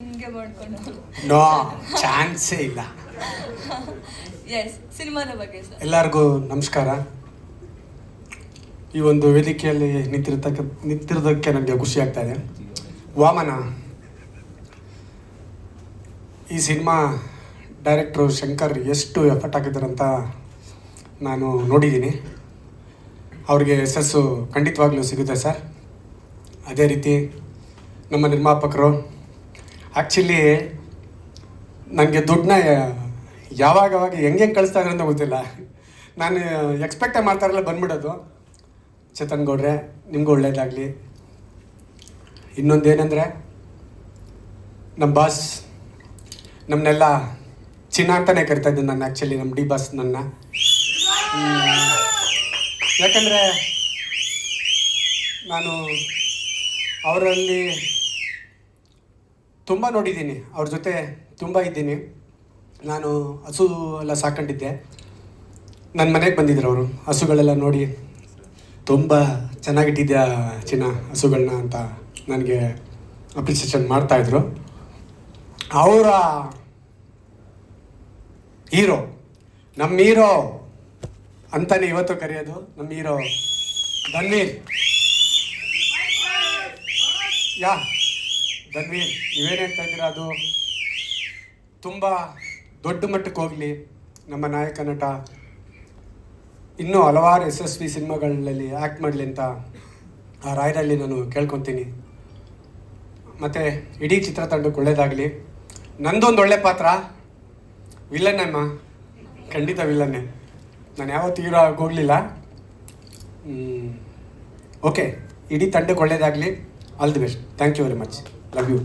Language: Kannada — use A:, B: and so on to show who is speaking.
A: ಮಾಡ್ಕೊಂಡು.
B: ನೋ ಚಾನ್ಸೇ ಇಲ್ಲ.
A: ಎಸ್ ಸಿನಿಮಾದ ಬಗ್ಗೆ ಸರ್.
B: ಎಲ್ಲರಿಗೂ ನಮಸ್ಕಾರ. ಈ ಒಂದು ವೇದಿಕೆಯಲ್ಲಿ ನಿಂತಿರ್ತಕ್ಕ ನಿಂತಿರೋದಕ್ಕೆ ನನಗೆ ಖುಷಿ ಆಗ್ತಾ ಇದೆ. ವಾಮನ ಈ ಸಿನಿಮಾ ಡೈರೆಕ್ಟ್ರು ಶಂಕರ್ ಎಷ್ಟು ಎಫರ್ಟ್ ಅಂತ ನಾನು ನೋಡಿದ್ದೀನಿ. ಅವ್ರಿಗೆ ಯಶಸ್ಸು ಖಂಡಿತವಾಗ್ಲೂ ಸಿಗುತ್ತೆ ಸರ್. ಅದೇ ರೀತಿ ನಮ್ಮ ನಿರ್ಮಾಪಕರು ಆ್ಯಕ್ಚುಲಿ ನನಗೆ ದುಡ್ಡನ್ನ ಯಾವಾಗ ಯಾವಾಗ ಹೆಂಗೆ ಹೆಂಗೆ ಕಳಿಸ್ತಾ ಅಂತ ಗೊತ್ತಿಲ್ಲ. ನಾನು ಎಕ್ಸ್ಪೆಕ್ಟೇ ಮಾಡ್ತಾರಲ್ಲ ಬಂದ್ಬಿಡೋದು. ಚೇತನ್ ಗೌಡ್ರೆ, ನಿಮಗೂ ಒಳ್ಳೇದಾಗಲಿ. ಇನ್ನೊಂದೇನೆಂದರೆ ನಮ್ಮ ಬಾಸ್ ನಮ್ಮನ್ನೆಲ್ಲ ಚಿನ್ನ ಅಂತಲೇ ಕರಿತಾ ಇದ್ದೀನಿ ನಾನು ಆ್ಯಕ್ಚುಲಿ ನಮ್ಮ ಡಿ ಬಾಸ್ ನನ್ನ. ಯಾಕಂದರೆ, ನಾನು ಅವರಲ್ಲಿ ತುಂಬ ನೋಡಿದ್ದೀನಿ. ಅವ್ರ ಜೊತೆ ತುಂಬ ಇದ್ದೀನಿ. ನಾನು ಹಸು ಎಲ್ಲ ಸಾಕೊಂಡಿದ್ದೆ. ನನ್ನ ಮನೆಗೆ ಬಂದಿದ್ರು ಅವರು. ಹಸುಗಳೆಲ್ಲ ನೋಡಿ ತುಂಬ ಚೆನ್ನಾಗಿಟ್ಟಿದ್ಯಾ ಚಿನ್ನ ಹಸುಗಳನ್ನ ಅಂತ ನನಗೆ ಅಪ್ರಿಸಿಯೇಷನ್ ಮಾಡ್ತಾಯಿದ್ರು ಅವರ ಹೀರೋ ನಮ್ಮ ಹೀರೋ ಅಂತಾನೆ ಇವತ್ತು ಕರೆಯೋದು. ನಮ್ಮ ಹೀರೋ ಧನ್ವೀರ್. ಯಾ? ಧನ್ವೀರ್ ನೀವೇನು ಹೇಳ್ತಾ ಇದ್ದೀರಾ ಅದು? ತುಂಬ ದೊಡ್ಡ ಮಟ್ಟಕ್ಕೆ ಹೋಗಲಿ ನಮ್ಮ ನಾಯಕ ನಟ. ಇನ್ನೂ ಹಲವಾರು ಯಶಸ್ವಿ ಸಿನಿಮಾಗಳಲ್ಲಿ ಆ್ಯಕ್ಟ್ ಮಾಡಲಿ ಅಂತ ಆ ರಾಯರಲ್ಲಿ ನಾನು ಕೇಳ್ಕೊತೀನಿ. ಮತ್ತು ಇಡೀ ಚಿತ್ರತಂಡಕ್ಕೆ ಒಳ್ಳೇದಾಗಲಿ. ನಂದೊಂದು ಒಳ್ಳೆ ಪಾತ್ರ. ವಿಲ್ಲನ್ನೇ ಅಮ್ಮ. ಖಂಡಿತ ವಿಲನ್ನೇ ನಾನು ಯಾವತ್ತೂ ಹೀರೋ ಆಗೋಗಲಿಲ್ಲ ಓಕೆ ಇಡೀ ತಂಡಕ್ಕೆ ಒಳ್ಳೇದಾಗಲಿ. All the best thank you very much love you